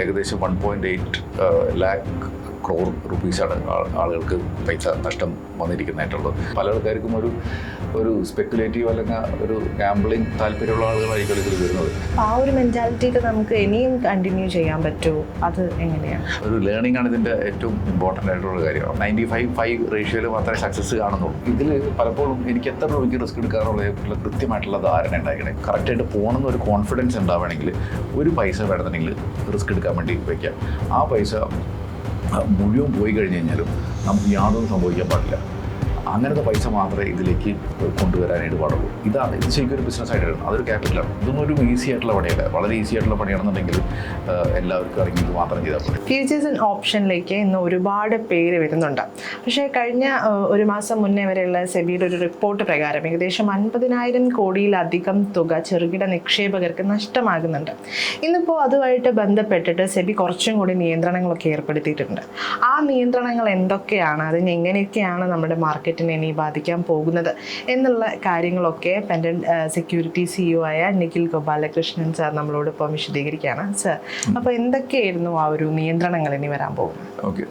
ഏകദേശം one point eight lakh crore റുപ്പീസാണ് ആളുകൾക്ക് പൈസ നഷ്ടം വന്നിരിക്കുന്നതായിട്ടുള്ളത്. പല ആൾക്കാർക്കും ഒരു ഒരു സ്പെക്കുലേറ്റീവ് അല്ലെങ്കിൽ ഒരു ഗാംബ്ലിംഗ് താല്പര്യമുള്ള ആളുകളായിരിക്കും ഇതിൽ വരുന്നത്. ആ ഒരു മെന്റാലിറ്റിക്ക് നമുക്ക് ഇനിയും കണ്ടിന്യൂ ചെയ്യാൻ പറ്റുമോ അത് എങ്ങനെയാണ് ഒരു ലേണിംഗ് ആണ് ഇതിന്റെ ഏറ്റവും ഇമ്പോർട്ടന്റ് ആയിട്ടുള്ള കാര്യം നയന്റി ഫൈവ് ഫൈവ് റേഷ്യോയിൽ മാത്രമേ സക്സസ് കാണുന്നുള്ളൂ. ഇതിൽ പലപ്പോഴും എനിക്ക് എത്ര രൂപയ്ക്ക് റിസ്ക് എടുക്കാറുള്ള കൃത്യമായിട്ടുള്ള ധാരണ ഉണ്ടായിരിക്കണം. കറക്റ്റായിട്ട് പോകണമെന്ന് ഒരു കോൺഫിഡൻസ് ഉണ്ടാവണമെങ്കിൽ ഒരു പൈസ വേണമെന്നുണ്ടെങ്കിൽ റിസ്ക് എടുക്കാൻ വേണ്ടി വയ്ക്കാം ആ പൈസ മുഴുവൻ പോയി കഴിഞ്ഞ് കഴിഞ്ഞാലും നമുക്ക് യാതൊന്നും സംഭവിക്കാൻ പാടില്ല. അങ്ങനത്തെ പൈസ മാത്രമേ ഇതിലേക്ക് കൊണ്ടുവരാനായിട്ട് പാടുള്ളൂ ഇതാണ് ഇത് ശരിക്കും ഒരു ബിസിനസ് ആയിട്ട് എടുക്കണം അതൊരു ക്യാപിറ്റലാണ് ഇതൊന്നും ഒരു ഈസി ആയിട്ടുള്ള പണിയല്ല. വളരെ ഈസി ആയിട്ടുള്ള പണിയാണെന്നുണ്ടെങ്കിൽ എല്ലാവർക്കും ഇറങ്ങി ഇത് മാത്രം ചെയ്താൽ മതി. ഫ്യൂച്ചേഴ്സ് ആൻഡ് ഓപ്ഷനിലേക്ക് ഇന്ന് ഒരുപാട് പേര് വരുന്നുണ്ട്. പക്ഷേ കഴിഞ്ഞ ഒരു മാസം മുന്നേ വരെയുള്ള സെബിയുടെ ഒരു റിപ്പോർട്ട് പ്രകാരം ഏകദേശം അൻപതിനായിരം കോടിയിലധികം തുക ചെറുകിട നിക്ഷേപകർക്ക് നഷ്ടമാകുന്നുണ്ട്. ഇന്നിപ്പോൾ അതുമായിട്ട് ബന്ധപ്പെട്ടിട്ട് സെബി കുറച്ചും കൂടി നിയന്ത്രണങ്ങളൊക്കെ ഏർപ്പെടുത്തിയിട്ടുണ്ട്. ആ നിയന്ത്രണങ്ങൾ എന്തൊക്കെയാണ്? അതിന് എങ്ങനെയൊക്കെയാണ് നമ്മുടെ മാർക്കറ്റിനെ ഇനി ബാധിക്കാൻ പോകുന്നത്. എന്നുള്ള കാര്യങ്ങളൊക്കെ പെൻഡൻ സെക്യൂരിറ്റി സിഇഒ ആയ നിഖിൽ ഗോപാലകൃഷ്ണൻ സാർ നമ്മളോട് ഇപ്പം വിശദീകരിക്കുകയാണ്. സർ അപ്പോൾ എന്തൊക്കെയായിരുന്നു ആ ഒരു നിയന്ത്രണങ്ങൾ ഇനി വരാൻ പോകുന്നത്? Okay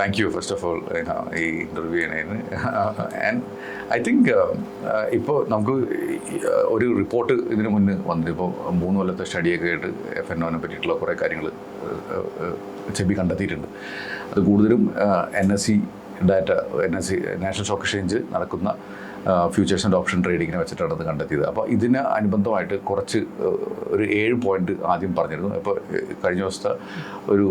thank you first of all ഈ ഇന്റർവ്യൂ ചെയ്യുന്നതിന്. ആൻഡ് ഐ തിങ്ക് ഇപ്പോൾ നമുക്ക് ഒരു റിപ്പോർട്ട് ഇതിനു മുന്നേ വന്നിട്ട് ഇപ്പോൾ മൂന്ന് കൊല്ലത്തെ സ്റ്റഡിയൊക്കെ ആയിട്ട് എഫ് എൻ ഒനെ പറ്റിയിട്ടുള്ള കുറേ കാര്യങ്ങൾ ചെബി കണ്ടെത്തിയിട്ടുണ്ട്. അത് കൂടുതലും N S C data N S C national stock എക്സ്ചേഞ്ചിൽ നടക്കുന്ന ഫ്യൂച്ചേഴ്സ് ആൻഡ് ഓപ്ഷൻ ട്രേഡിങ്ങിനെ വെച്ചിട്ടാണ് അത് കണ്ടെത്തിയത്. അപ്പോൾ ഇതിന് അനുബന്ധമായിട്ട് കുറച്ച് ഒരു ഏഴ് പോയിന്റ് ആദ്യം പറഞ്ഞിരുന്നു. അപ്പോൾ ഏഹ്, കഴിഞ്ഞ ദിവസത്തെ ഒരു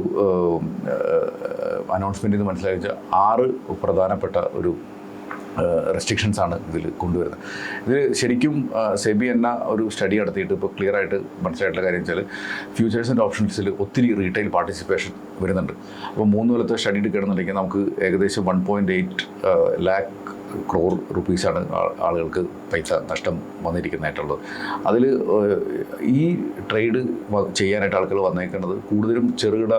അനൗൺസ്മെന്റിൽ നിന്ന് മനസ്സിലാക്കിയ ആറ് പ്രധാനപ്പെട്ട ഒരു റെസ്ട്രിക്ഷൻസ് ആണ് ഇതിൽ കൊണ്ടുവരുന്നത്. ഇത് ശരിക്കും സെബി എന്ന ഒരു സ്റ്റഡി നടത്തിയിട്ട് ഇപ്പോൾ ക്ലിയർ ആയിട്ട് മനസ്സിലായിട്ടുള്ള കാര്യം വെച്ചാൽ ഫ്യൂച്ചേഴ്സ് ആൻഡ് ഓപ്ഷൻസിൽ ഒത്തിരി റീറ്റെയിൽ പാർട്ടിസിപ്പേഷൻ വരുന്നുണ്ട്. അപ്പോൾ മൂന്ന് കൊല്ലത്തെ സ്റ്റഡി എടുക്കുകയാണെന്നുണ്ടെങ്കിൽ നമുക്ക് ഏകദേശം one point eight lakh crore റുപ്പീസാണ് ആളുകൾക്ക് പൈസ നഷ്ടം വന്നിരിക്കുന്നതായിട്ടുള്ളത്. അതിൽ ഈ ട്രേഡ് ചെയ്യാനായിട്ട് ആളുകൾ വന്നേക്കുന്നത് കൂടുതലും ചെറുകിട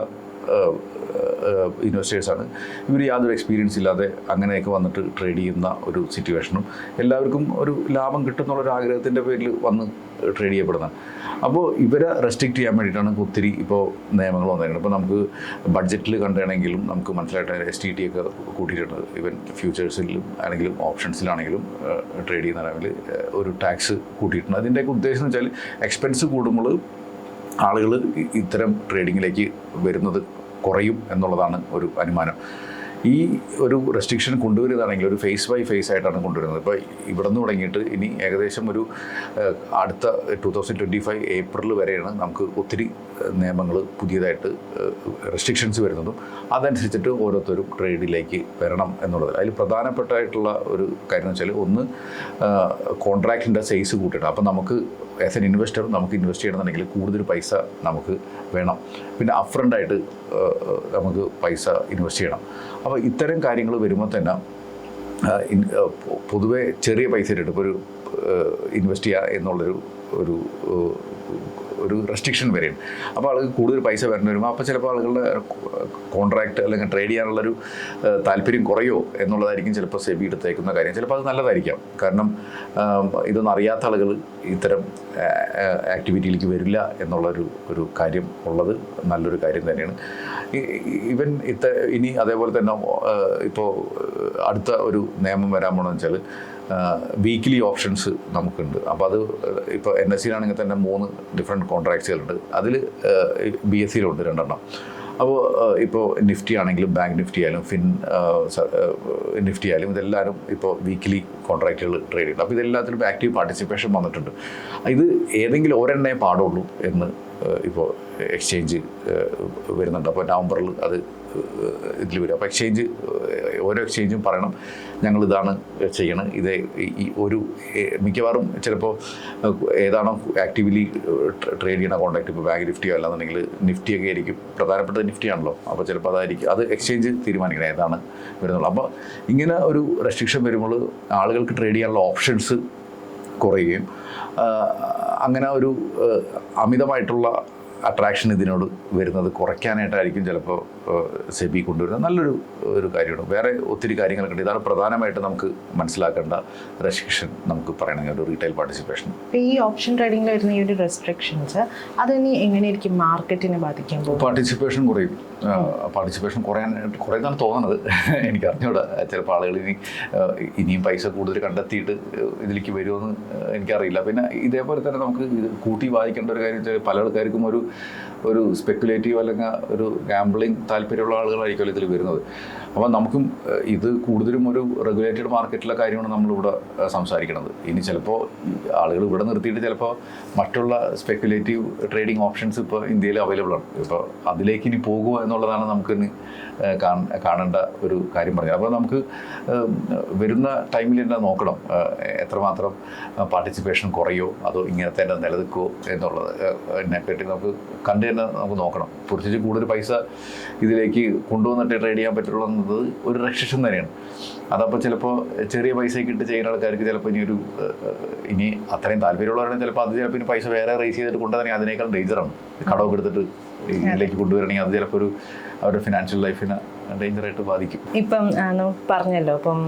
ഇൻവെസ്റ്റേഴ്സാണ് ഇവർ യാതൊരു എക്സ്പീരിയൻസ് ഇല്ലാതെ അങ്ങനെയൊക്കെ വന്നിട്ട് ട്രേഡ് ചെയ്യുന്ന ഒരു സിറ്റുവേഷനും എല്ലാവർക്കും ഒരു ലാഭം കിട്ടുന്നുള്ള ഒരു ആഗ്രഹത്തിന്റെ പേരിൽ വന്ന് ട്രേഡ് ചെയ്യപ്പെടുന്ന. അപ്പോൾ ഇവരെ റെസ്ട്രിക്റ്റ് ചെയ്യാൻ വേണ്ടിയിട്ടാണ് ഒത്തിരി ഇപ്പോൾ നിയമങ്ങൾ വന്നിരിക്കുന്നത്. ഇപ്പോൾ നമുക്ക് ബഡ്ജറ്റിൽ കണ്ടാണെങ്കിലും നമുക്ക് മനസ്സിലായിട്ട് എസ് ടി ടി ഒക്കെ കൂട്ടിയിട്ടുണ്ട്. ഇവൻ ഫ്യൂച്ചേഴ്സിലും ആണെങ്കിലും ഓപ്ഷൻസിലാണെങ്കിലും ട്രേഡ് ചെയ്യുന്ന ഒരു ടാക്സ് കൂട്ടിയിട്ടുണ്ട്. അതിന്റെയൊക്കെ ഉദ്ദേശം എന്ന് വെച്ചാൽ എക്സ്പെൻസ് കൂടുമ്പോൾ ആളുകൾ ഇത്തരം ട്രേഡിങ്ങിലേക്ക് വരുന്നത് കുറയും എന്നുള്ളതാണ് ഒരു അനുമാനം. ഈ ഒരു റെസ്ട്രിക്ഷൻ കൊണ്ടുവരുന്നതാണെങ്കിൽ ഒരു ഫേസ് ബൈ ഫേസ് ആയിട്ടാണ് കൊണ്ടുവരുന്നത്. ഇപ്പോൾ ഇവിടെ നിന്ന് തുടങ്ങിയിട്ട് ഇനി ഏകദേശം ഒരു അടുത്ത two thousand twenty five April വരെയാണ് നമുക്ക് ഒത്തിരി നിയമങ്ങൾ പുതിയതായിട്ട് റെസ്ട്രിക്ഷൻസ് വരുന്നതും അതനുസരിച്ചിട്ട് ഓരോരുത്തരും ട്രേഡിലേക്ക് വരണം എന്നുള്ളത് അതിൽ പ്രധാനപ്പെട്ടായിട്ടുള്ള ഒരു കാര്യം എന്ന് വെച്ചാൽ ഒന്ന് കോൺട്രാക്റ്റിന്റെ സൈസ് കൂട്ടണം. അപ്പോൾ നമുക്ക് ആസ് എൻ ഇൻവെസ്റ്റർ നമുക്ക് ഇൻവെസ്റ്റ് ചെയ്യണമെന്നുണ്ടെങ്കിൽ കൂടുതൽ പൈസ നമുക്ക് വേണം. പിന്നെ അപ്രണ്ടായിട്ട് നമുക്ക് പൈസ ഇൻവെസ്റ്റ് ചെയ്യണം. അപ്പോൾ ഇത്തരം കാര്യങ്ങൾ വരുമ്പോൾ തന്നെ പൊതുവെ ചെറിയ പൈസ ഇട്ടിട്ട് ഇപ്പോൾ ഒരു ഇൻവെസ്റ്റ് ചെയ്യുക എന്നുള്ളൊരു ഒരു ഒരു റെസ്ട്രിക്ഷൻ വരും. അപ്പോൾ ആൾക്ക് കൂടുതൽ പൈസ വരേണ്ടി വരുമ്പോൾ അപ്പോൾ ചിലപ്പോൾ ആളുകളുടെ കോൺട്രാക്ട് അല്ലെങ്കിൽ ട്രേഡ് ചെയ്യാനുള്ളൊരു താല്പര്യം കുറയോ എന്നുള്ളതായിരിക്കും ചിലപ്പോൾ സെബി എടുത്തേക്കുന്ന കാര്യം. ചിലപ്പോൾ അത് നല്ലതായിരിക്കാം. കാരണം ഇതൊന്നും അറിയാത്ത ആളുകൾ ഇത്തരം ആക്ടിവിറ്റിയിലേക്ക് വരില്ല എന്നുള്ളൊരു ഒരു കാര്യം ഉള്ളത് നല്ലൊരു കാര്യം തന്നെയാണ്. ഇവൻ ഇത്ത ഇനി അതേപോലെ തന്നെ ഇപ്പോൾ അടുത്ത ഒരു നിയമം വരാൻ പോകണമെന്ന് വെച്ചാൽ വീക്ക്ലി ഓപ്ഷൻസ് നമുക്കുണ്ട്. അപ്പോൾ അത് ഇപ്പോൾ എൻ എസ് സിയിലാണെങ്കിൽ തന്നെ മൂന്ന് ഡിഫറെന്റ് കോൺട്രാക്ട്സുകളുണ്ട് അതിൽ ബി എസ് സിയിലുണ്ട് രണ്ടെണ്ണം. അപ്പോൾ ഇപ്പോൾ നിഫ്റ്റി ആണെങ്കിലും ബാങ്ക് നിഫ്റ്റി ആയാലും ഫിൻ നിഫ്റ്റി ആയാലും ഇതെല്ലാവരും ഇപ്പോൾ വീക്ക്ലി കോൺട്രാക്റ്റുകൾ ട്രേഡ് ചെയ്യുന്നുണ്ട്. അപ്പോൾ ഇതെല്ലാത്തിലും ആക്റ്റീവ് പാർട്ടിസിപ്പേഷൻ വന്നിട്ടുണ്ട്. ഇത് ഏതെങ്കിലും ഒരെണ്ണേ പാടുള്ളൂ എന്ന് ഇപ്പോൾ എക്സ്ചേഞ്ച് വരുന്നുണ്ട്. അപ്പോൾ നവംബറിൽ അത് ഇതിൽ വരും. അപ്പോൾ എക്സ്ചേഞ്ച് ഓരോ എക്സ്ചേഞ്ചും പറയണം. ഞങ്ങൾ ഇതാണ് ചെയ്യണം ഇത് ഈ ഒരു മിക്കവാറും ചിലപ്പോൾ ഏതാണോ ആക്റ്റീവ്ലി ട്രേഡ് ചെയ്യുന്ന കോൺടാക്ട് ഇപ്പോൾ ബാങ്ക് നിഫ്റ്റിയോ അല്ലാന്നുണ്ടെങ്കിൽ നിഫ്റ്റിയൊക്കെ ആയിരിക്കും. പ്രധാനപ്പെട്ട നിഫ്റ്റി ആണല്ലോ അപ്പോൾ ചിലപ്പോൾ അതായിരിക്കും. അത് എക്സ്ചേഞ്ച് തീരുമാനിക്കണം ഏതാണ് വരുന്നുള്ളൂ അപ്പോൾ ഇങ്ങനെ ഒരു റെസ്ട്രിക്ഷൻ വരുമ്പോൾ ആളുകൾക്ക് ട്രേഡ് ചെയ്യാനുള്ള ഓപ്ഷൻസ് കുറയുകയും അങ്ങനെ ഒരു അമിതമായിട്ടുള്ള അട്രാക്ഷൻ ഇതിനോട് വരുന്നത് കുറയ്ക്കാനായിട്ടായിരിക്കും ചിലപ്പോൾ സെബി കൊണ്ടുവരുന്നത്. നല്ലൊരു ഒരു കാര്യമാണ്. വേറെ ഒത്തിരി കാര്യങ്ങളൊക്കെ ഉണ്ട്. ഇതാണ് പ്രധാനമായിട്ട് നമുക്ക് മനസ്സിലാക്കേണ്ട റെസ്ട്രിക്ഷൻ നമുക്ക് പറയണമെങ്കിൽ ഒരു റീറ്റെയിൽ പാർട്ടിസിപ്പേഷൻ ഈ ഓപ്ഷൻ ട്രേഡിംഗിൽ വരുന്ന ഈ ഒരു റെസ്ട്രിക്ഷൻസ് അതിനി എങ്ങനെയായിരിക്കും മാർക്കറ്റിനെ ബാധിക്കാൻ പോകും പാർട്ടിസിപ്പേഷൻ കുറയും. പാർട്ടിസിപ്പേഷൻ കുറയാൻ കുറയുന്നതാണ് തോന്നുന്നത്. എനിക്ക് അറിഞ്ഞൂടാ ചിലപ്പോൾ ആളുകൾ ഇനി ഇനിയും പൈസ കൂടുതൽ കണ്ടെത്തിയിട്ട് ഇതിലേക്ക് വരുമെന്ന് എനിക്കറിയില്ല. പിന്നെ ഇതേപോലെ തന്നെ നമുക്ക് കൂട്ടി വായിക്കേണ്ട ഒരു കാര്യം വെച്ചാൽ പല ആൾക്കാർക്കും ഒരു ഒരു സ്പെക്കുലേറ്റീവ് അല്ലെങ്കിൽ ഒരു ഗാംബ്ലിംഗ് താല്പര്യമുള്ള ആളുകളായിരിക്കുമല്ലോ ഇതിൽ വരുന്നത്. അപ്പോൾ നമുക്കും ഇത് കൂടുതലും ഒരു റെഗുലേറ്റഡ് മാർക്കറ്റിലെ കാര്യമാണ് നമ്മളിവിടെ സംസാരിക്കുന്നത് ഇനി ചിലപ്പോൾ ആളുകൾ ഇവിടെ നിർത്തിയിട്ട് ചിലപ്പോൾ മറ്റുള്ള സ്പെക്കുലേറ്റീവ് ട്രേഡിംഗ് ഓപ്ഷൻസ് ഇപ്പോൾ ഇന്ത്യയിൽ അവൈലബിൾ ആണ്. ഇപ്പോൾ അതിലേക്ക് ഇനി പോകുക എന്നുള്ളതാണ് നമുക്ക് കാണേണ്ട ഒരു കാര്യം പറഞ്ഞത്. അപ്പോൾ നമുക്ക് വരുന്ന ടൈമിൽ തന്നെ നോക്കണം എത്രമാത്രം പാർട്ടിസിപ്പേഷൻ കുറയോ അതോ ഇങ്ങനത്തെ തന്നെ നിലനിൽക്കുമോ എന്നുള്ളത് പറ്റി നമുക്ക് കണ്ടു തന്നെ നമുക്ക് നോക്കണം. കുറച്ച് കൂടുതൽ പൈസ ഇതിലേക്ക് കൊണ്ടുവന്നിട്ട് ട്രേഡ് ചെയ്യാൻ പറ്റുള്ളൂ എന്നത് ഒരു റെസ്ട്രിക്ഷൻ തന്നെയാണ്. അതപ്പോൾ ചിലപ്പോൾ ചെറിയ പൈസയ്ക്ക് ഇട്ട് ചെയ്യുന്ന ആൾക്കാർക്ക് ചിലപ്പോൾ ഇനി ഒരു ഇനി അത്രയും താല്പര്യമുള്ളവരാണെങ്കിൽ ചിലപ്പോൾ അത് ചിലപ്പോൾ ഇനി പൈസ വേറെ റേസ് ചെയ്തിട്ട് കൊണ്ടുതന്നെ അതിനേക്കാൾ ഡേഞ്ചറാണ് കടമൊക്കെ എടുത്തിട്ട് ഇതിലേക്ക് കൊണ്ടുവരണമെങ്കിൽ അത് ചിലപ്പോൾ ഒരു അവരുടെ ഫിനാൻഷ്യൽ ലൈഫിനെ ഡേഞ്ചറായിട്ട് ബാധിക്കും. ഇപ്പം നമുക്ക് പറഞ്ഞല്ലോ ഇപ്പം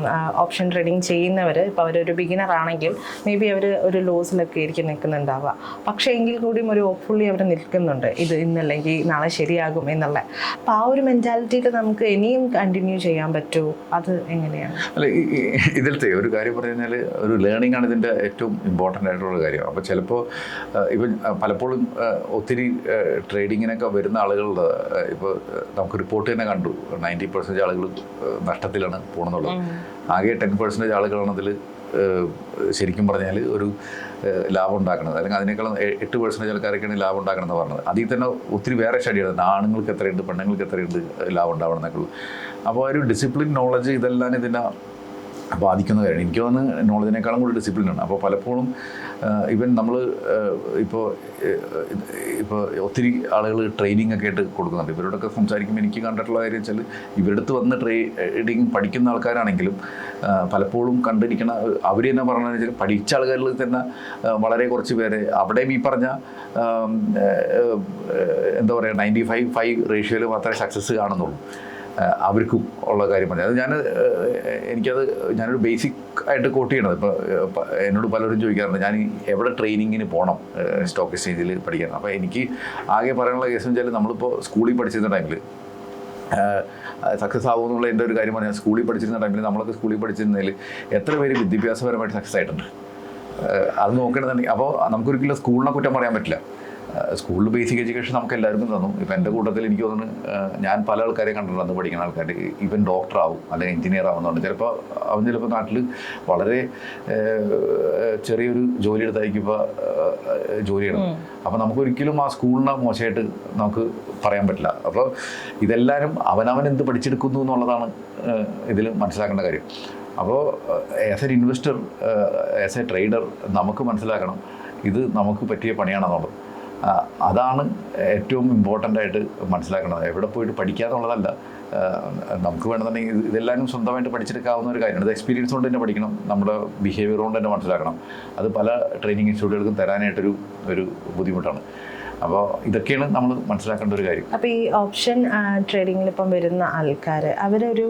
ഓപ്ഷൻ ട്രേഡിംഗ് ചെയ്യുന്നവർ ഇപ്പം അവരൊരു ബിഗിനർ ആണെങ്കിൽ മേ ബി അവർ ഒരു ലോസിലൊക്കെ ആയിരിക്കും നിൽക്കുന്നുണ്ടാവുക. പക്ഷേ എങ്കിൽ കൂടിയും ഒരു ഹോപ്പ്ഫുള്ളി അവർ നിൽക്കുന്നുണ്ട്. ഇത് ഇന്നല്ലെങ്കിൽ നാളെ ശരിയാകും എന്നുള്ള. അപ്പം ആ ഒരു മെന്റാലിറ്റിയിൽ നമുക്ക് ഇനിയും കണ്ടിന്യൂ ചെയ്യാൻ പറ്റുമോ അത് എങ്ങനെയാണ്? അല്ല ഇതിലത്തെ ഒരു കാര്യം പറഞ്ഞു കഴിഞ്ഞാൽ ഒരു ലേണിംഗ് ആണ് ഇതിന്റെ ഏറ്റവും ഇമ്പോർട്ടന്റ് ആയിട്ടുള്ള കാര്യം. അപ്പോൾ ചിലപ്പോൾ ഇപ്പം പലപ്പോഴും ഒത്തിരി ട്രേഡിങ്ങിനൊക്കെ വരുന്ന ആളുകളുടെ ഇപ്പോൾ നമുക്ക് റിപ്പോർട്ട് തന്നെ കണ്ടു. നയന്റി പെർസെന്റേജ് ആളുകൾ നഷ്ടത്തിലാണ് പോകണമെന്നുള്ളത് ആകെ ടെൻ പെർസെന്റേജ് ആളുകളാണ് അതിൽ ശരിക്കും പറഞ്ഞാൽ ഒരു ലാഭം ഉണ്ടാക്കുന്നത് അല്ലെങ്കിൽ അതിനേക്കാളും എട്ട് പെർസെന്റേജ് ആൾക്കാരൊക്കെയാണ് ലാഭം ഉണ്ടാക്കണം എന്ന് പറഞ്ഞത്. അതിൽ തന്നെ ഒത്തിരി വേറെ സ്റ്റഡിയാണ് ആണുങ്ങൾക്ക് എത്രയുണ്ട് പെണ്ണുങ്ങൾക്ക് എത്രയുണ്ട് ലാഭം ഉണ്ടാവണം എന്നൊക്കെ ഉള്ളത് അപ്പോൾ ഒരു ഡിസിപ്ലിൻ നോളജ് ഇതെല്ലാം ഇതിനെ ബാധിക്കുന്ന കാര്യമാണ് എനിക്ക് വന്ന് നോളജിനേക്കാളും കൂടി ഡിസിപ്ലിനാണ് അപ്പോൾ പലപ്പോഴും ഇവൻ നമ്മൾ ഇപ്പോൾ ഇപ്പോൾ ഒത്തിരി ആളുകൾ ട്രെയിനിങ് ഒക്കെ ആയിട്ട് കൊടുക്കുന്നുണ്ട്. ഇവരോടൊക്കെ സംസാരിക്കുമ്പോൾ എനിക്ക് കണ്ടിട്ടുള്ള കാര്യം വെച്ചാൽ ഇവരുടെ അടുത്ത് വന്ന് ട്രേഡിങ് പഠിക്കുന്ന ആൾക്കാരാണെങ്കിലും പലപ്പോഴും കണ്ടിരിക്കണ അവർ തന്നെ പറഞ്ഞതെന്ന് വെച്ചാൽ പഠിച്ച ആളുകളിൽ തന്നെ വളരെ കുറച്ച് പേരെ അവിടെയും ഈ പറഞ്ഞ എന്താ പറയുക നയന്റി ഫൈവ് ഫൈവ് റേഷ്യോയിൽ മാത്രമേ സക്സസ് കാണുന്നുള്ളൂ. അവർക്കും ഉള്ള കാര്യം പറഞ്ഞു അത് ഞാൻ എനിക്കത് ഞാനൊരു ബേസിക് ആയിട്ട് കോട്ട് ചെയ്യണത്. ഇപ്പോൾ എന്നോട് പലരും ചോദിക്കാറുണ്ട് ഞാൻ എവിടെ ട്രെയിനിങ്ങിന് പോകണം സ്റ്റോക്ക് എക്സ്ചേഞ്ചിൽ പഠിക്കണം അപ്പോൾ എനിക്ക് ആകെ പറയാനുള്ള കേസ് വെച്ചാൽ നമ്മളിപ്പോൾ സ്കൂളിൽ പഠിച്ചിരുന്ന ടൈമിൽ സക്സസ് ആവുമെന്നുള്ള എന്റെ ഒരു കാര്യം പറഞ്ഞാൽ സ്കൂളിൽ പഠിച്ചിരുന്ന ടൈമിൽ നമ്മളൊക്കെ സ്കൂളിൽ പഠിച്ചിരുന്നതിൽ എത്ര പേര് വിദ്യാഭ്യാസപരമായിട്ട് സക്സസ് ആയിട്ടുണ്ട്? അത് നോക്കണമെന്നുണ്ടെങ്കിൽ അപ്പോൾ നമുക്കൊരിക്കലും സ്കൂളിനെ കുറ്റം പറയാൻ പറ്റില്ല. സ്കൂളിൽ ബേസിക് എഡ്യൂക്കേഷൻ നമുക്ക് എല്ലാവർക്കും തന്നു. ഇപ്പം എന്റെ കൂട്ടത്തിൽ എനിക്ക് തോന്നുന്നു ഞാൻ പല ആൾക്കാരെ കണ്ടിട്ടുണ്ട്. പഠിക്കുന്ന ആൾക്കാർ ഇവൻ ഡോക്ടർ ആവും അല്ലെങ്കിൽ എഞ്ചിനീയർ ആവുന്നുണ്ട് ചിലപ്പോൾ അവൻ ചിലപ്പോൾ നാട്ടിൽ വളരെ ചെറിയൊരു ജോലി എടുത്തായിരിക്കും ഇപ്പോൾ ജോലി ചെയ്യണം. അപ്പോൾ നമുക്കൊരിക്കലും ആ സ്കൂളിനെ മോശമായിട്ട് നമുക്ക് പറയാൻ പറ്റില്ല. അപ്പോൾ ഇതെല്ലാവരും അവനവൻ എന്ത് പഠിച്ചെടുക്കുന്നു എന്നുള്ളതാണ് ഇതിൽ മനസ്സിലാക്കേണ്ട കാര്യം. അപ്പോൾ as an investor as a trader നമുക്ക് മനസ്സിലാക്കണം ഇത് നമുക്ക് പറ്റിയ പണിയാണെന്നുള്ളത്. അതാണ് ഏറ്റവും ഇമ്പോർട്ടന്റ് ആയിട്ട് മനസ്സിലാക്കുന്നത് എവിടെ പോയിട്ട് പഠിക്കാതുള്ളതല്ല നമുക്ക് വേണമെന്നുണ്ടെങ്കിൽ ഇത് ഇതെല്ലാവരും സ്വന്തമായിട്ട് പഠിച്ചെടുക്കാവുന്ന ഒരു കാര്യമാണ്. ഇത് എക്സ്പീരിയൻസ് കൊണ്ട് തന്നെ പഠിക്കണം. നമ്മുടെ ബിഹേവിയർ കൊണ്ട് തന്നെ മനസ്സിലാക്കണം. അത് പല ട്രെയിനിങ് ഇൻസ്റ്റിറ്റ്യൂട്ടുകൾക്കും തരാനായിട്ടൊരു ഒരു ബുദ്ധിമുട്ടാണ്. അപ്പോൾ ഇതൊക്കെയാണ് നമ്മൾ മനസ്സിലാക്കേണ്ട ഒരു കാര്യം. അപ്പോൾ ഈ ഓപ്ഷൻ ട്രേഡിങ്ങിൽ ഇപ്പം വരുന്ന ആൾക്കാർ അവരൊരു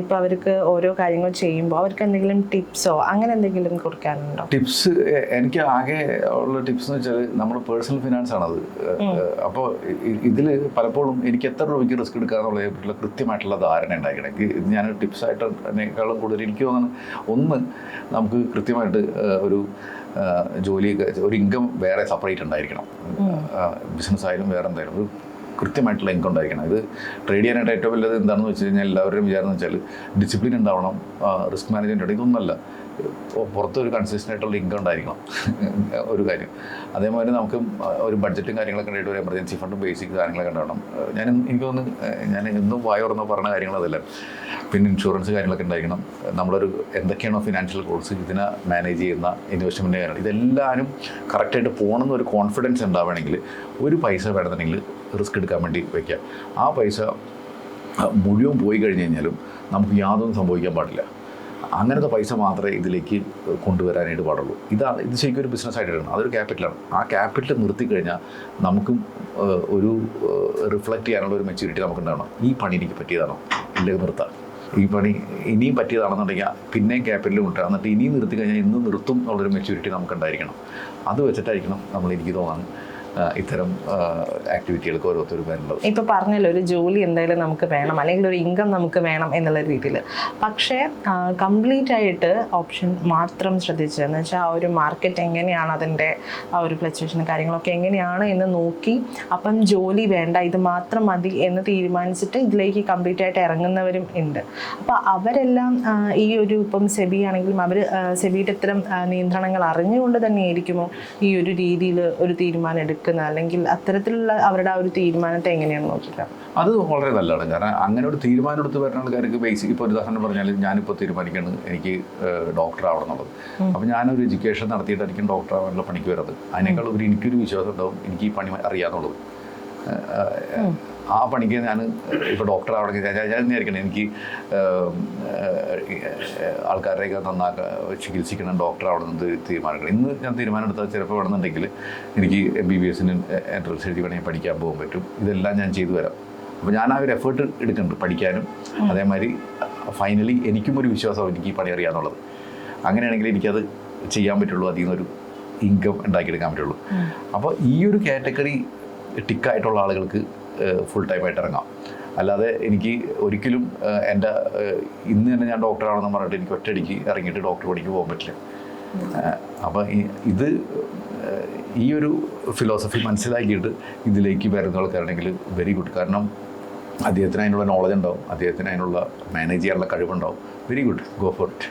ഇപ്പോൾ അവർക്ക് ഓരോ കാര്യങ്ങൾ ചെയ്യുമ്പോൾ അവർക്ക് എന്തെങ്കിലും ടിപ്സോ അങ്ങനെ എന്തെങ്കിലും കൊടുക്കാനുണ്ടോ? ടിപ്സ് എനിക്ക് ആകെ ഉള്ള ടിപ്സ് എന്ന് വെച്ചാൽ നമ്മൾ പേഴ്സണൽ ഫിനാൻസ് ആണത്. അപ്പോൾ ഇതിൽ പലപ്പോഴും എനിക്ക് എത്ര രൂപയ്ക്ക് റിസ്ക് എടുക്കുക പറ്റിയുള്ള കൃത്യമായിട്ടുള്ള ധാരണ ഉണ്ടാക്കണം ഞാൻ ടിപ്സ് ആയിട്ട് അതിനേക്കാളും കൂടുതൽ എനിക്ക് തോന്നുന്നു ഒന്ന് നമുക്ക് കൃത്യമായിട്ട് ഒരു ജോലി ഒരു ഇൻകം വേറെ സെപ്പറേറ്റ് ഉണ്ടായിരിക്കണം. ബിസിനസ് ആയാലും വേറെ എന്തായാലും. ഒരു കൃത്യമായിട്ടുള്ള ഇൻകം ഉണ്ടായിരിക്കണം. ഇത് ട്രേഡ് ചെയ്യാനായിട്ട് ഏറ്റവും വലുത് എന്താണെന്ന് വെച്ച് കഴിഞ്ഞാൽ എല്ലാവരുടെയും വിചാരം എന്ന് വെച്ചാൽ ഡിസിപ്ലിൻ ഉണ്ടാവണം. റിസ്ക് മാനേജ്മെന്റ് ഇതൊന്നല്ല പുറത്ത് ഒരു കൺസിസ്റ്റന്റ് ആയിട്ടുള്ള ഇൻകം ഉണ്ടായിരിക്കണം. ഒരു കാര്യം. അതേമാതിരി നമുക്ക് ഒരു ബഡ്ജറ്റും കാര്യങ്ങളൊക്കെ ഉണ്ടായിട്ട് ഒരു എമർജൻസി ഫണ്ടും ബേസിക് കാര്യങ്ങളൊക്കെ ഉണ്ടാവണം. ഞാൻ എനിക്ക് തോന്നുന്നു ഞാൻ എന്നും വായ തുറന്ന് പറഞ്ഞ കാര്യങ്ങൾ അതല്ല. പിന്നെ ഇൻഷുറൻസ് കാര്യങ്ങളൊക്കെ ഉണ്ടായിരിക്കണം. നമ്മളൊരു എന്തൊക്കെയാണോ ഫിനാൻഷ്യൽ കോഴ്സ് ഇതിനെ മാനേജ് ചെയ്യുന്ന ഇൻവെസ്റ്റ്മെന്റ് കാര്യങ്ങൾ. ഇതെല്ലാവരും കറക്റ്റായിട്ട് പോകണമെന്ന് ഒരു കോൺഫിഡൻസ് ഉണ്ടാവുകയാണെങ്കിൽ ഒരു പൈസ വേണമെന്നുണ്ടെങ്കിൽ റിസ്ക് എടുക്കാൻ വേണ്ടി വയ്ക്കുക ആ പൈസ മുഴുവൻ പോയി കഴിഞ്ഞ് കഴിഞ്ഞാലും നമുക്ക് യാതൊന്നും സംഭവിക്കാൻ പാടില്ല. അങ്ങനത്തെ പൈസ മാത്രമേ ഇതിലേക്ക് കൊണ്ടുവരാനായിട്ട് പാടുള്ളൂ ഇതാണ് ഇത് ശരിക്കും ഒരു ബിസിനസ് ആയിട്ട് എടുക്കണം അതൊരു ക്യാപിറ്റലാണ് ആ ക്യാപിറ്റൽ നിർത്തി കഴിഞ്ഞാൽ നമുക്കും ഒരു റിഫ്ലക്റ്റ് ചെയ്യാനുള്ള ഒരു മെച്യൂരിറ്റി നമുക്ക് ഉണ്ടാവണം ഈ പണി എനിക്ക് പറ്റിയതാണോ? ഇല്ലെങ്കിൽ നിർത്താം ഈ പണി ഇനിയും പറ്റിയതാണെന്നുണ്ടെങ്കിൽ പിന്നെയും ക്യാപിറ്റൽ കിട്ടുക എന്നിട്ട് ഇനിയും നിർത്തി കഴിഞ്ഞാൽ ഇന്ന് നിർത്തും എന്നുള്ളൊരു നമുക്ക് ഉണ്ടായിരിക്കണം അത് വെച്ചിട്ടായിരിക്കണം നമ്മൾ എനിക്ക് തോന്നാൻ ഇത്തരം ആക്ടിവിറ്റികൾക്ക് ഓരോരുത്തരും വേണ്ടത്. ഇപ്പൊ പറഞ്ഞല്ലോ ഒരു ജോലി എന്തായാലും നമുക്ക് വേണം അല്ലെങ്കിൽ ഒരു ഇൻകം നമുക്ക് വേണം എന്നുള്ള രീതിയിൽ പക്ഷേ കംപ്ലീറ്റ് ആയിട്ട് ഓപ്ഷൻ മാത്രം ശ്രദ്ധിച്ചതെന്ന് വെച്ചാൽ ആ ഒരു മാർക്കറ്റ് എങ്ങനെയാണ് അതിന്റെ ആ ഒരു ഫ്ലക്ച്വേഷനും കാര്യങ്ങളൊക്കെ എങ്ങനെയാണ് എന്ന് നോക്കി അപ്പം ജോലി വേണ്ട ഇത് മാത്രം മതി എന്ന് തീരുമാനിച്ചിട്ട് ഇതിലേക്ക് കംപ്ലീറ്റ് ആയിട്ട് ഇറങ്ങുന്നവരും ഉണ്ട്. അപ്പോൾ അവരെല്ലാം ഈ ഒരു ഇപ്പം സെബി ആണെങ്കിലും അവർ സെബിയുടെ ഇത്തരം നിയന്ത്രണങ്ങൾ അറിഞ്ഞുകൊണ്ട് തന്നെയായിരിക്കുമോ ഈ ഒരു രീതിയിൽ ഒരു തീരുമാനം എടുക്കുന്നത് അല്ലെങ്കിൽ അത്തരത്തിലുള്ള അവരുടെ ആ ഒരു തീരുമാനത്തെ എങ്ങനെയാണ് നോക്കുക അത് വളരെ നല്ലതാണ്. കാരണം അങ്ങനെ ഒരു തീരുമാനം എടുത്ത് വരുന്ന ആൾക്കാർക്ക് ബേസിക് ഇപ്പോൾ ഒരു ഉദാഹരണം പറഞ്ഞാൽ ഞാനിപ്പോൾ തീരുമാനിക്കുന്നത് എനിക്ക് ഡോക്ടർ ആവണം എന്നുള്ളത് അപ്പോൾ ഞാനൊരു എഡ്യൂക്കേഷൻ നടത്തിയിട്ടായിരിക്കും ഡോക്ടർ ആവാനുള്ള പണിക്ക് വരുന്നത് അതിനേക്കാൾ ഒരു എനിക്കൊരു വിശ്വാസം ഉണ്ടാവും. എനിക്ക് ഈ പണി അറിയാന്നുള്ളത്. ഏഹ്, ആ പണിക്ക് ഞാൻ ഇപ്പോൾ ഡോക്ടർ അവിടെ ഞാൻ ഞാൻ വിചാരിക്കണം എനിക്ക് ആൾക്കാരുടെയൊക്കെ നന്നാക്കാൻ ആൾക്കാരെയൊക്കെ ചികിത്സിക്കണം ഡോക്ടർ ആവണമെന്ന് തീരുമാനിക്കണം ഇന്ന് ഞാൻ തീരുമാനം എടുത്താൽ ചിലപ്പോൾ വേണമെന്നുണ്ടെങ്കിൽ എനിക്ക് എം ബി ബി എസിന് എൻട്രൻസ് എഴുതി വേണമെങ്കിൽ പഠിക്കാൻ പോകാൻ പറ്റും. ഇതെല്ലാം ഞാൻ ചെയ്തു വരാം അപ്പോൾ ഞാൻ ആ ഒരു എഫേർട്ട് എടുക്കുന്നുണ്ട് പഠിക്കാനും. അതേമാതിരി ഫൈനലി എനിക്കും ഒരു വിശ്വാസം എനിക്ക് ഈ പണി അറിയാമെന്നുള്ളത് അങ്ങനെയാണെങ്കിൽ എനിക്കത് ചെയ്യാൻ പറ്റുള്ളൂ. അതിൽ നിന്നൊരു ഇൻകം ഉണ്ടാക്കിയെടുക്കാൻ പറ്റുള്ളൂ. അപ്പോൾ ഈ ഒരു കാറ്റഗറി ടിക്കായിട്ടുള്ള ആളുകൾക്ക് ഫുൾ ടൈം ആയിട്ട് ഇറങ്ങാം. അല്ലാതെ എനിക്ക് ഒരിക്കലും എന്റെ ഇന്ന് തന്നെ ഞാൻ ഡോക്ടറാണെന്ന് പറഞ്ഞിട്ട് എനിക്ക് ഒറ്റയടിക്ക് ഇറങ്ങിയിട്ട് ഡോക്ടർ പണിക്ക് പോകാൻ പറ്റില്ല. അപ്പം ഇത് ഈ ഒരു ഫിലോസഫി മനസ്സിലാക്കിയിട്ട് ഇതിലേക്ക് വരുന്ന ആൾക്കാരാണെങ്കിൽ വെരി ഗുഡ് കാരണം അദ്ദേഹത്തിന് അതിനുള്ള നോളജ് ഉണ്ടാവും. അദ്ദേഹത്തിന് അതിനുള്ള മാനേജ് ചെയ്യാനുള്ള കഴിവുണ്ടാവും. Very good go for it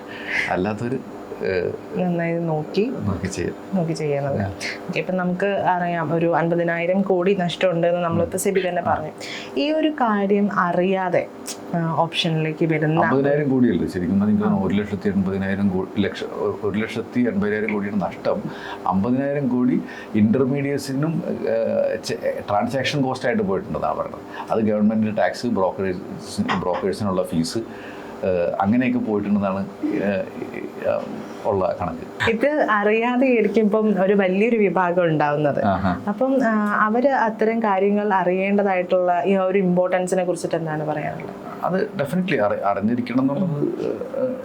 അല്ലാത്തൊരു നന്നായി നോക്കി. നോക്കി ചെയ്യാം. നോക്കി ചെയ്യുന്നത് ഇപ്പം നമുക്ക് അറിയാം ഒരു അൻപതിനായിരം കോടി നഷ്ടമുണ്ട് എന്ന് നമ്മളിപ്പോൾ സെബി തന്നെ പറഞ്ഞു. ഈ ഒരു കാര്യം അറിയാതെ ഓപ്ഷനിലേക്ക് വരുന്ന അമ്പതിനായിരം കോടിയല്ലേ? ശരിക്കും പറഞ്ഞാൽ ഒരു ലക്ഷത്തി എൺപതിനായിരം കോടി ലക്ഷ ഒരു ലക്ഷത്തി എൺപതിനായിരം കോടിയുടെ നഷ്ടം. അമ്പതിനായിരം കോടി ഇന്റർമീഡിയറ്റ്സിനും ട്രാൻസാക്ഷൻ കോസ്റ്റ് ആയിട്ട് പോയിട്ടുണ്ടെന്നാണ് പറയുന്നത് അത് ഗവൺമെന്റിന്റെ ടാക്സ് ബ്രോക്കറേജ് ബ്രോക്കേഴ്സിനുള്ള ഫീസ് അങ്ങനെയൊക്കെ പോയിട്ടുണ്ടെന്നാണ് ഉള്ള കണക്ക്. ഇത് അറിയാതെ ആയിരിക്കും ഇപ്പം ഒരു വലിയൊരു വിഭാഗം ഉണ്ടാവുന്നത്. അപ്പം അവർ അത്തരം കാര്യങ്ങൾ അറിയേണ്ടതായിട്ടുള്ള ഈ ഒരു ഇമ്പോർട്ടൻസിനെ കുറിച്ചിട്ട് എന്താണ് പറയാനുള്ളത്? അത് ഡെഫിനറ്റ്ലി അറി അറിഞ്ഞിരിക്കണം എന്നുള്ളത്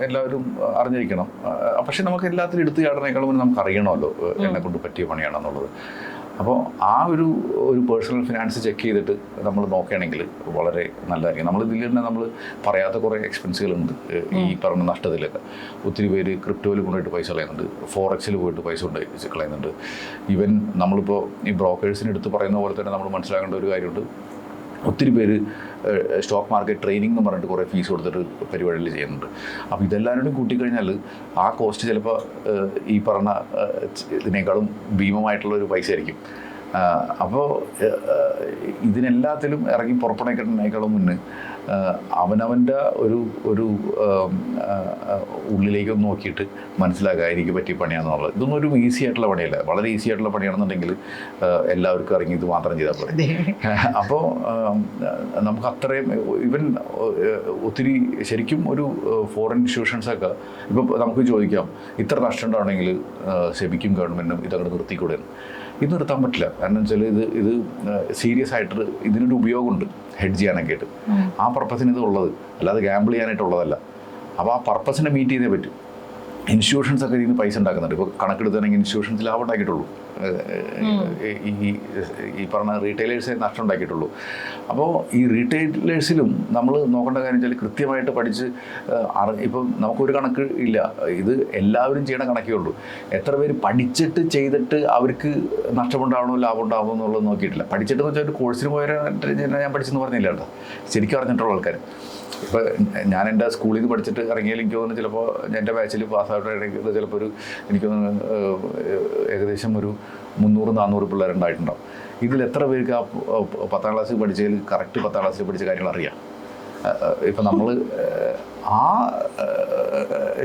എല്ലാവരും അറിഞ്ഞിരിക്കണം. പക്ഷെ നമുക്ക് എല്ലാത്തിനും എടുത്തു ചാടുന്നേക്കാളും നമുക്ക് അറിയണമല്ലോ എന്നെ കൊണ്ട് പറ്റിയ പണിയാണെന്നുള്ളത്. അപ്പോൾ ആ ഒരു ഒരു പേഴ്സണൽ ഫിനാൻസ് ചെക്ക് ചെയ്തിട്ട് നമ്മൾ നോക്കുകയാണെങ്കിൽ വളരെ നല്ലതായിരിക്കും. നമ്മൾ ഇതിൽ തന്നെ നമ്മൾ പറയാത്ത കുറേ എക്സ്പെൻസുകളുണ്ട് ഈ പറഞ്ഞ നഷ്ടത്തിലൊക്കെ. ഒത്തിരി പേര് ക്രിപ്റ്റോയിൽ കൊണ്ടുപോയിട്ട് പൈസ കളയുന്നുണ്ട് ഫോറക്സിൽ പോയിട്ട് പൈസ കൊണ്ട് കളയുന്നുണ്ട്. ഈവൻ നമ്മളിപ്പോൾ ഈ ബ്രോക്കേഴ്സിന് എടുത്ത് പറയുന്ന പോലെ തന്നെ നമ്മൾ മനസ്സിലാക്കേണ്ട ഒരു കാര്യമുണ്ട്. ഒത്തിരി പേര് സ്റ്റോക്ക് മാർക്കറ്റ് ട്രെയിനിങ് എന്ന് പറഞ്ഞിട്ട് കുറേ ഫീസ് കൊടുത്തിട്ട് പരിപാടികൾ ചെയ്യുന്നുണ്ട്. അപ്പോൾ ഇതെല്ലാവരും കൂടി കൂട്ടിക്കഴിഞ്ഞാൽ ആ കോസ്റ്റ് ചിലപ്പോൾ ഈ പറഞ്ഞ ഇതിനേക്കാളും ഭീമമായിട്ടുള്ള ഒരു പൈസ ആയിരിക്കും അപ്പോൾ ഇതിനെല്ലാത്തിലും ഇറങ്ങി പുറപ്പെടുന്നതിനേക്കാളും മുന്നേ അവനവന്റെ ഒരു ഒരു ഏം, ഏഹ്, ഉള്ളിലേക്ക് ഒന്ന് നോക്കിയിട്ട് മനസ്സിലാക്കുക എനിക്ക് പറ്റിയ പണിയാണെന്നുള്ളത് ഇതൊന്നും ഒരു ഈസി ആയിട്ടുള്ള പണിയല്ല. വളരെ ഈസി ആയിട്ടുള്ള പണിയാണെന്നുണ്ടെങ്കിൽ എല്ലാവർക്കും ഇറങ്ങി ഇത് മാത്രം ചെയ്താൽ പോലെ അപ്പോൾ നമുക്ക് അത്രയും ഇവൻ ഒത്തിരി ശരിക്കും ഒരു ഫോറിൻ ഇൻസ്റ്റിറ്റ്യൂഷൻസൊക്കെ ഇപ്പോൾ നമുക്ക് ചോദിക്കാം ഇത്ര നഷ്ടം ഉണ്ടാവണമെങ്കിൽ സെബിക്കും ഗവൺമെന്റും ഇതങ്ങോട്ട് നിർത്തിക്കൂടെ ഇത് നിർത്താൻ പറ്റില്ല. കാരണം വെച്ചാൽ ഇത് ഇത് സീരിയസ് ആയിട്ട് ഇതിനൊരു ഉപയോഗമുണ്ട്. ഹെഡ് ചെയ്യാനൊക്കെ ആയിട്ട് ആ പർപ്പസിന് ഇത് ഉള്ളത്. അല്ലാതെ ഗാമ്പിൾ ചെയ്യാനായിട്ടുള്ളതല്ല. അപ്പോൾ ആ പർപ്പസിനെ മീറ്റ് ചെയ്തേ പറ്റും. ഇൻസ്റ്റിറ്റ്യൂഷൻസ് ഒക്കെ നിന്ന് പൈസ ഉണ്ടാക്കുന്നുണ്ട്. ഇപ്പോൾ കണക്കെടുത്താണെങ്കിൽ ഇൻസ്റ്റിറ്റ്യൂഷൻസ് ലാഭം ഉണ്ടാക്കിയിട്ടുള്ളൂ. ഈ ഈ- പറഞ്ഞ റീറ്റെയിലേഴ്സെ നഷ്ടം ഉണ്ടാക്കിയിട്ടുള്ളൂ. അപ്പോൾ ഈ റീറ്റെയിലേഴ്സിലും നമ്മൾ നോക്കേണ്ട കാര്യം വെച്ചാൽ കൃത്യമായിട്ട് പഠിച്ച് ഇപ്പം നമുക്കൊരു കണക്ക് ഇല്ല. ഇത് എല്ലാവരും ചെയ്യണ കണക്കേ ഉള്ളൂ. എത്ര പേര് പഠിച്ചിട്ട് ചെയ്തിട്ട് അവർക്ക് നഷ്ടമുണ്ടാവണോ ലാഭം ഉണ്ടാവണോ എന്നുള്ളത് നോക്കിയിട്ടില്ല. പഠിച്ചിട്ട് എന്ന് വെച്ചാൽ ഒരു കോഴ്സിന് പോയ ഞാൻ പഠിച്ചെന്ന് പറഞ്ഞില്ല കേട്ടോ. ശരിക്കും അറിഞ്ഞിട്ടുള്ള ആൾക്കാർ ഇപ്പോൾ ഞാൻ എന്റെ സ്കൂളിൽ നിന്ന് പഠിച്ചിട്ട് ഇറങ്ങിയാൽ എനിക്ക് തോന്നുന്നു ചിലപ്പോൾ എന്റെ ബാച്ചിൽ പാസ് ആയിട്ട് ചിലപ്പോൾ ഒരു എനിക്ക് ഏകദേശം ഒരു മുന്നൂറ് നാനൂറ് പിള്ളേരുണ്ടായിട്ടുണ്ടാവും. ഇതിൽ എത്ര പേർക്ക് ആ പത്താം ക്ലാസ്സിൽ പഠിച്ചതിൽ കറക്റ്റ് പത്താം ക്ലാസ്സിൽ പഠിച്ച കാര്യങ്ങൾ അറിയാം? ഇപ്പം നമ്മൾ ആ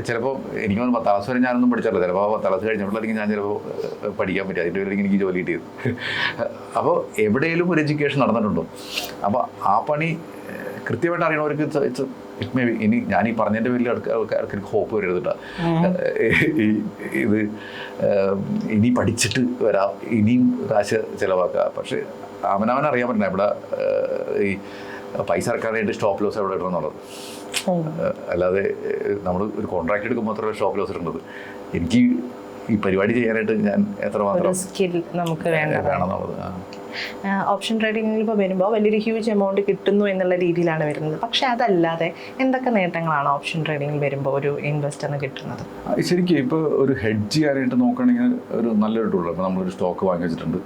ചിലപ്പോൾ എനിക്ക് തോന്നുന്നു പത്താം ക്ലാസ് വരെ ഞാനൊന്നും പഠിച്ചല്ലോ ചിലപ്പോൾ പത്താം ക്ലാസ് കഴിഞ്ഞപ്പോഴായിരിക്കും ഞാൻ ചിലപ്പോൾ പഠിക്കാൻ പറ്റും. അതിന്റെ പേരിൽ എനിക്ക് ജോലി കിട്ടിയത്. അപ്പോൾ എവിടെയെങ്കിലും ഒരു എഡ്യൂക്കേഷൻ നടന്നിട്ടുണ്ടോ? അപ്പോൾ ആ പണി കൃത്യമായിട്ട് അറിയണവർക്ക് ഇറ്റ്സ് ഇറ്റ് മേ ബി ഇനി ഞാൻ ഈ പറഞ്ഞതിന്റെ പേരിൽ ആൾക്കാർക്ക് ഹോപ്പ് വരരുതില്ല ഈ ഇത് ഇനി പഠിച്ചിട്ട് വരാം ഇനിയും കാശ് ചിലവാക്കുക പക്ഷേ അവനവൻ അറിയാൻ പറ്റണ ഇവിടെ ഈ പൈസ ഇറക്കാനായിട്ട് സ്റ്റോപ്പ് ലോസ് എവിടെ ഇടണം എന്നുള്ളത്. അല്ലാതെ നമ്മൾ ഒരു കോൺട്രാക്ട് എടുക്കുമ്പോൾ മാത്രമേ സ്റ്റോപ്പ് ലോസ് ഇടേണ്ടത്. എനിക്ക് ഈ പരിപാടി ചെയ്യാനായിട്ട് ഞാൻ എത്രമാത്രം സ്കിൽ നമുക്ക് വേണ്ടത് വേണമെന്നുള്ളത്. ഓപ്ഷൻ ട്രേഡിങ്ങിൽ ഇപ്പോൾ വരുമ്പോൾ വലിയൊരു ഹ്യൂജ് എമൗണ്ട് കിട്ടുന്നു എന്നുള്ള രീതിയിലാണ് വരുന്നത്. പക്ഷേ അതല്ലാതെ എന്തൊക്കെ നേട്ടങ്ങളാണ് ഓപ്ഷൻ ട്രേഡിങ്ങിൽ വരുമ്പോൾ ഒരു ഇൻവെസ്റ്ററിന് കിട്ടുന്നത്? ശരിക്കും ഇപ്പോൾ ഒരു ഹെഡ്ജ് ചെയ്യാനായിട്ട് നോക്കുകയാണെങ്കിൽ ഒരു നല്ലൊരു ടൂൾ ഇപ്പോൾ നമ്മളൊരു സ്റ്റോക്ക് വാങ്ങി വെച്ചിട്ടുണ്ട്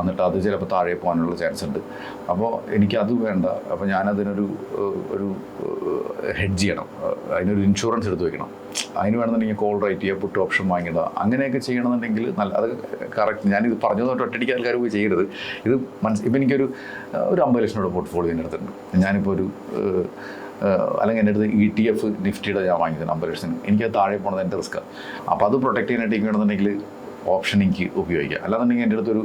എന്നിട്ട് അത് ചിലപ്പോൾ താഴെ പോകാനുള്ള ചാൻസ് ഉണ്ട്. അപ്പോൾ എനിക്കത് വേണ്ട. അപ്പോൾ ഞാനതിനൊരു ഒരു ഹെഡ്ജ് ചെയ്യണം. അതിനൊരു ഇൻഷുറൻസ് എടുത്ത് വെക്കണം. അതിന് വേണമെന്നുണ്ടെങ്കിൽ കോൾ റൈറ്റ് ചെയ്യുക പുട്ട് ഓപ്ഷൻ വാങ്ങിയത്. അങ്ങനെയൊക്കെ ചെയ്യണമെന്നുണ്ടെങ്കിൽ നല്ല അത് കറക്റ്റ് ഞാനിത് പറഞ്ഞു തൊട്ട് ഒറ്റടിക്ക് ആൾക്കാർ പോയി ചെയ്യരുത്. ഇത് മനസ്സ് ഇപ്പം എനിക്കൊരു ഒരു അമ്പത് ലക്ഷം രൂപ പോർട്ട്ഫോളിയോ എന്റെ അടുത്തുണ്ട്. ഞാനിപ്പോൾ ഒരു അല്ലെങ്കിൽ എന്റെ അടുത്ത് ഇ ടി എഫ് നിഫ്റ്റിയുടെ ഞാൻ വാങ്ങിയത് അമ്പത് ലക്ഷത്തിന് എനിക്കത് താഴെ പോണത് എന്റെ റിസ്ക്കാണ് അപ്പോൾ അത് പ്രൊട്ടക്ട് ചെയ്യാനായിട്ട് വേണമെന്നുണ്ടെങ്കിൽ ഓപ്ഷൻ എനിക്ക് ഉപയോഗിക്കാം. അല്ലാന്നുണ്ടെങ്കിൽ എന്റെ അടുത്തൊരു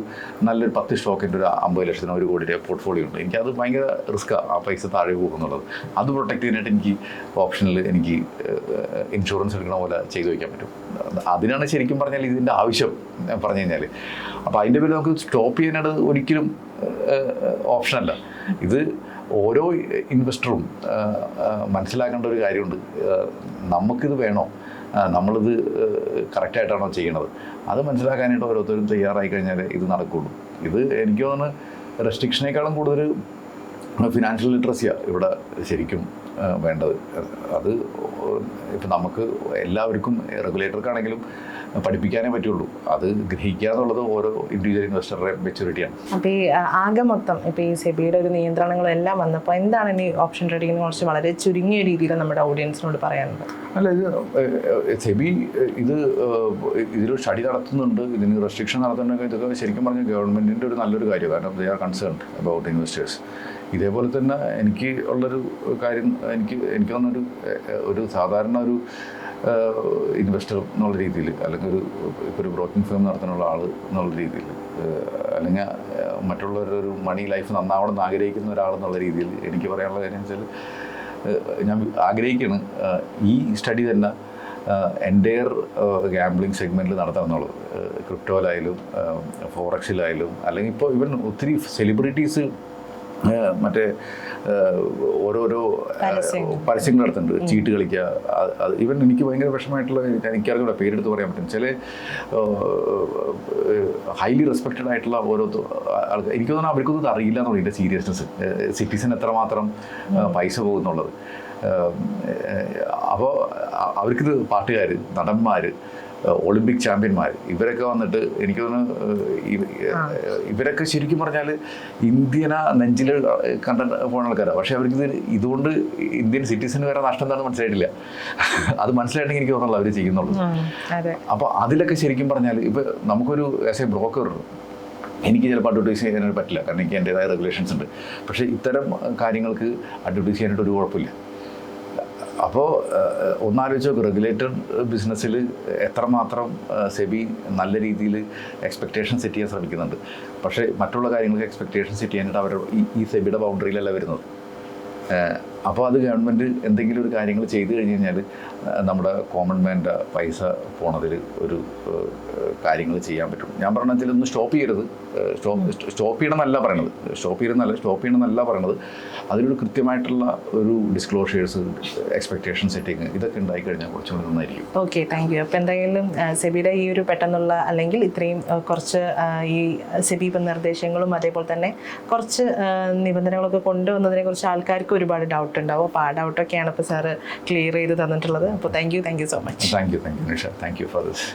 നല്ലൊരു പത്ത് സ്റ്റോക്കിന്റെ ഒരു അമ്പത് ലക്ഷത്തിന് ഒരു കോടി രൂപ പോർട്ട്ഫോളിയോ ഉണ്ട്. എനിക്ക് എനിക്കത് ഭയങ്കര റിസ്ക്കാണ് ആ പൈസ താഴെ പോകുന്നുള്ളത് അത് പ്രൊട്ടക്ട് ചെയ്യാനായിട്ട് എനിക്ക് ഓപ്ഷനിൽ എനിക്ക് ഇൻഷുറൻസ് എടുക്കണ പോലെ ചെയ്തു വയ്ക്കാൻ പറ്റും. അതിനാണ് ശരിക്കും പറഞ്ഞാൽ ഇതിന്റെ ആവശ്യം പറഞ്ഞു കഴിഞ്ഞാൽ അപ്പോൾ അതിന്റെ പേര് നമുക്ക് സ്റ്റോപ്പ് ചെയ്യാനായിട്ട് ഒരിക്കലും ഓപ്ഷനല്ല ഇത് ഓരോ ഇൻവെസ്റ്ററും മനസ്സിലാക്കേണ്ട ഒരു കാര്യമുണ്ട്. നമുക്കിത് വേണോ? നമ്മളിത് കറക്റ്റായിട്ടാണോ ചെയ്യണത്? അത് മനസ്സിലാക്കാനായിട്ട് ഓരോരുത്തരും തയ്യാറായി കഴിഞ്ഞാൽ ഇത് നടക്കുള്ളൂ. ഇത് എനിക്ക് തോന്നുന്നു റെസ്ട്രിക്ഷനേക്കാളും കൂടുതൽ ഫിനാൻഷ്യൽ ലിറ്ററസിയാണ് ഇവിടെ ശരിക്കും വേണ്ടത്. അത് ഇപ്പം നമുക്ക് എല്ലാവർക്കും റെഗുലേറ്റർക്കാണെങ്കിലും പഠിപ്പിക്കാനേ പറ്റുള്ളൂ. അത് ഗ്രഹിക്കുക എന്നുള്ളത് ഓരോ ഇൻഡിവിജ്വൽ ഇൻവെസ്റ്ററുടെ മെച്ചൂരിറ്റിയാണ് അപ്പോൾ ഈ ആകെ മൊത്തം ഇപ്പോൾ ഈ സെബിയുടെ ഒരു നിയന്ത്രണങ്ങളും എല്ലാം വന്നപ്പോൾ എന്താണ് ഇനി ഓപ്ഷൻ ട്രേഡിങ്ങിനെ കുറിച്ച് വളരെ ചുരുങ്ങിയ രീതിയിൽ നമ്മുടെ ഓഡിയൻസിനോട് പറയാനുള്ളത്? അല്ല ഇത് സെബി ഇത് ഇതിലൊരു സ്റ്റഡി നടത്തുന്നുണ്ട്. ഇതിന് റെസ്ട്രിക്ഷൻ നടത്തുന്നുണ്ടെങ്കിൽ ഇതൊക്കെ ശരിക്കും പറഞ്ഞാൽ ഗവൺമെന്റിന്റെ ഒരു നല്ലൊരു കാര്യം. കാരണം they are concern about investors ഇതേപോലെ തന്നെ എനിക്ക് ഉള്ളൊരു കാര്യം എനിക്ക് എനിക്ക് തോന്നുന്നൊരു ഒരു സാധാരണ ഒരു ഇൻവെസ്റ്റർ എന്നുള്ള രീതിയിൽ അല്ലെങ്കിൽ ഒരു ഇപ്പോൾ ഒരു ബ്രോക്കിംഗ് ഫേം നടത്താനുള്ള ആൾ എന്നുള്ള രീതിയിൽ അല്ലെങ്കിൽ മറ്റുള്ളവരൊരു മണി ലൈഫ് നന്നാവണം എന്ന് ആഗ്രഹിക്കുന്ന ഒരാൾ എന്നുള്ള രീതിയിൽ എനിക്ക് പറയാനുള്ള കാര്യം വെച്ചാൽ ഞാൻ ആഗ്രഹിക്കുകയാണ് ഈ സ്റ്റഡി തന്നെ എന്റെയർ ഗാംബ്ലിംഗ് സെഗ്മെന്റിൽ നടത്താം എന്നുള്ളത്. ക്രിപ്റ്റോയിലായാലും ഫോറക്സിലായാലും അല്ലെങ്കിൽ ഇപ്പോൾ ഇവൻ ഒത്തിരി സെലിബ്രിറ്റീസ് മറ്റേ ഓരോരോ പരസ്യങ്ങൾ. നടത്തുന്നുണ്ട്. ചീട്ട് കളിക്കുക. അത് ഈവൻ എനിക്ക് ഭയങ്കര വിഷമമായിട്ടുള്ള എനിക്കറിഞ്ഞൂടെ പേരെടുത്ത് പറയാൻ പറ്റും. ചില ഹൈലി റെസ്പെക്റ്റഡ് ആയിട്ടുള്ള ഓരോ ആൾക്കാർ എനിക്ക് തോന്നുന്നു അവർക്കൊന്നും അറിയില്ല എന്നുള്ള ഇതിന്റെ സീരിയസ്നെസ് സിറ്റിസൺ എത്രമാത്രം പൈസ പോകുന്നുള്ളത്. അപ്പോൾ അവർക്കിത് പാട്ടുകാർ നടന്മാർ ഒളിമ്പിക് ചാമ്പ്യന്മാർ. ഇവരൊക്കെ വന്നിട്ട് എനിക്ക് തോന്നുന്നു ഇവരൊക്കെ ശരിക്കും പറഞ്ഞാൽ ഇന്ത്യന നെഞ്ചിൽ കണ്ട പോണ ആൾക്കാരാണ് പക്ഷേ അവർക്ക് ഇത് ഇതുകൊണ്ട് ഇന്ത്യൻ സിറ്റിസന് വരെ നഷ്ടം എന്താണെന്ന് മനസ്സിലായിട്ടില്ല. അത് മനസ്സിലായിട്ടെങ്കിൽ എനിക്ക് തോന്നുന്നുള്ളൂ അവർ ചെയ്യുന്നുള്ളൂ. അപ്പോൾ അതിലൊക്കെ ശരിക്കും പറഞ്ഞാൽ ഇപ്പോൾ നമുക്കൊരു ആസ് എ ബ്രോക്കർ എനിക്ക് ചിലപ്പോൾ അഡ്വർട്ടൈസ് ചെയ്യാനായിട്ട് പറ്റില്ല. കാരണം എനിക്ക് എന്റെതായ റെഗുലേഷൻസ് ഉണ്ട്. പക്ഷേ ഇത്തരം കാര്യങ്ങൾക്ക് അഡ്വർട്ടൈസ് ചെയ്യാനായിട്ട് ഒരു കുഴപ്പമില്ല. അപ്പോൾ ഒന്നാലോചിച്ച് നോക്ക് റെഗുലേറ്റഡ് ബിസിനസ്സിൽ എത്രമാത്രം സെബി നല്ല രീതിയിൽ എക്സ്പെക്റ്റേഷൻ സെറ്റ് ചെയ്യാൻ ശ്രമിക്കുന്നുണ്ട്. പക്ഷേ മറ്റുള്ള കാര്യങ്ങൾക്ക് എക്സ്പെക്റ്റേഷൻ സെറ്റ് ചെയ്യാനായിട്ട് അവർ ഈ സെബിയുടെ ബൗണ്ടറിയിലല്ല വരുന്നത്. അപ്പോൾ അത് ഗവൺമെന്റ് എന്തെങ്കിലും ഒരു കാര്യങ്ങൾ ചെയ്തു കഴിഞ്ഞ് കഴിഞ്ഞാൽ നമ്മുടെ കോമൺ മാന്റെ പൈസ പോണതിൽ ഒരു കാര്യങ്ങൾ ചെയ്യാൻ പറ്റും. ഞാൻ പറഞ്ഞ ഒന്ന് സ്റ്റോപ്പ് ചെയ്യരുത്. സ്റ്റോപ്പ് ചെയ്യണമെന്നല്ല പറയണത്. സ്റ്റോപ്പ് ചെയ്യണമെന്നല്ല സ്റ്റോപ്പ് ചെയ്യണമെന്നല്ല പറയണത്. അതിലൊരു കൃത്യമായിട്ടുള്ള ഒരു ഡിസ്ക്ലോഷേഴ്സ് എക്സ്പെക്ടേഷൻ സെറ്റിങ് ഇതൊക്കെ ഉണ്ടായി കഴിഞ്ഞാൽ കുറച്ചുകൂടി നന്നായിരിക്കും. ഓക്കെ താങ്ക് യു അപ്പോൾ എന്തായാലും സെബിയുടെ ഈ ഒരു പെട്ടെന്നുള്ള അല്ലെങ്കിൽ ഇത്രയും കുറച്ച് ഈ സെബി നിർദ്ദേശങ്ങളും അതേപോലെ തന്നെ കുറച്ച് നിബന്ധനകളൊക്കെ കൊണ്ടുവന്നതിനെ കുറിച്ച് ആൾക്കാർക്ക് ഒരുപാട് ഡൗട്ട് ഉണ്ടാവും. അപ്പോൾ ആ ഡൗട്ടൊക്കെയാണ് ഇപ്പോൾ സാറ് ക്ലിയർ ചെയ്ത് തന്നിട്ടുള്ളത്. അപ്പോൾ thank you thank you so much thank you thank you thank you for this